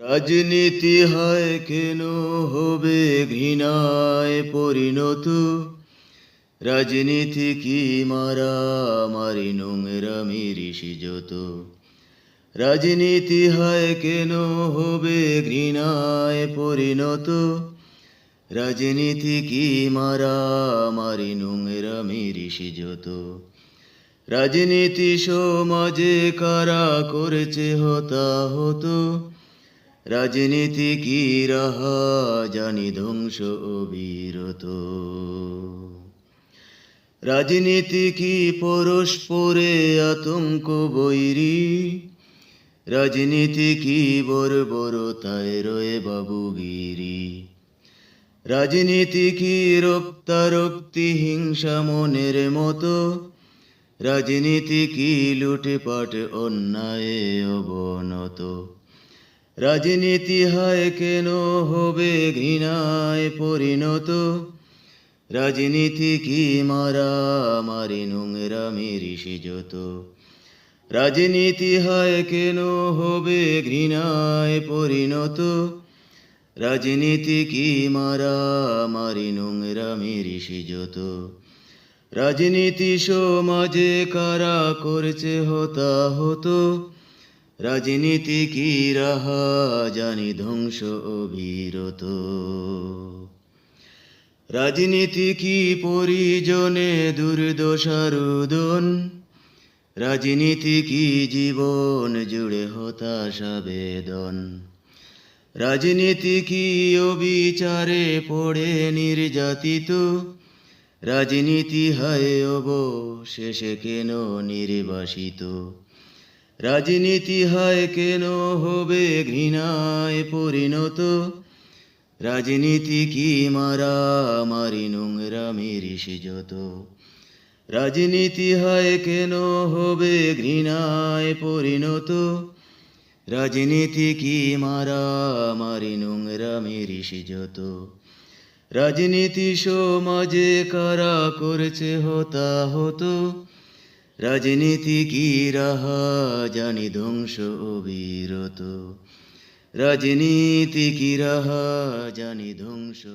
রাজনীতি হয় কেন হবে ঘৃণায় পরিণত? রাজনীতি কি মারা মারি নোংরা মিরিষি যত? রাজনীতি হয় কেন হবে ঘৃণায় পরিণত? রাজনীতি কি মারা মারি নোংরা মিরিষি যত? রাজনীতি সমাজে কারা করেছে হতাহত? রাজনীতি কি রাহা জানি ধ্বংস অবিরত। রাজনীতি কি পরস্পরে আতঙ্ক বৈরী? রাজনীতি কি তাই রয়ে বাবুগিরি? রাজনীতি কি রক্তারক্তি হিংসা মনের মতো? রাজনীতি কি লুটে পাট অন্যায় অবনত? রাজনীতি হয় কেন হবে ঘৃণায় পরিণত? রাজনীতি কি মারা মারি নোংরা মিরিষি যত? রাজনীতি হয় কেন হবে ঘৃণায় পরিণত? রাজনীতি কি মারা মারি নোংরা মিরিষি যত? রাজনীতি সমাজে কারা করছে হতাহত? রাজনীতি কি রাহা, জানি ধ্বংস অবিরত। রাজনীতি কি পরিজনে দুর্দশারুদন রাজনীতি কি জীবন জুড়ে হতাশা বেদন। রাজনীতি কি অবিচারে পড়ে নির্যাতিত। রাজনীতি হয় শেষে কেন নির্বাসিত? রাজনীতি হয় কেন হবে ঘৃণায় পরিণত? রাজনীতি কি মারা মারি নোংরা মিরিষি যত? রাজনীতি হয় কেন হবে ঘৃণায় পরিণত? রাজনীতি কি মারা মারি নোংরা মিরিষি যত? রাজনীতি সমাজে কারা করছে হতাহত? রাজনীতি কি রাহা জানি ধ্বংস অবিরত। রাজনীতি কি রাহা জানি ধ্বংস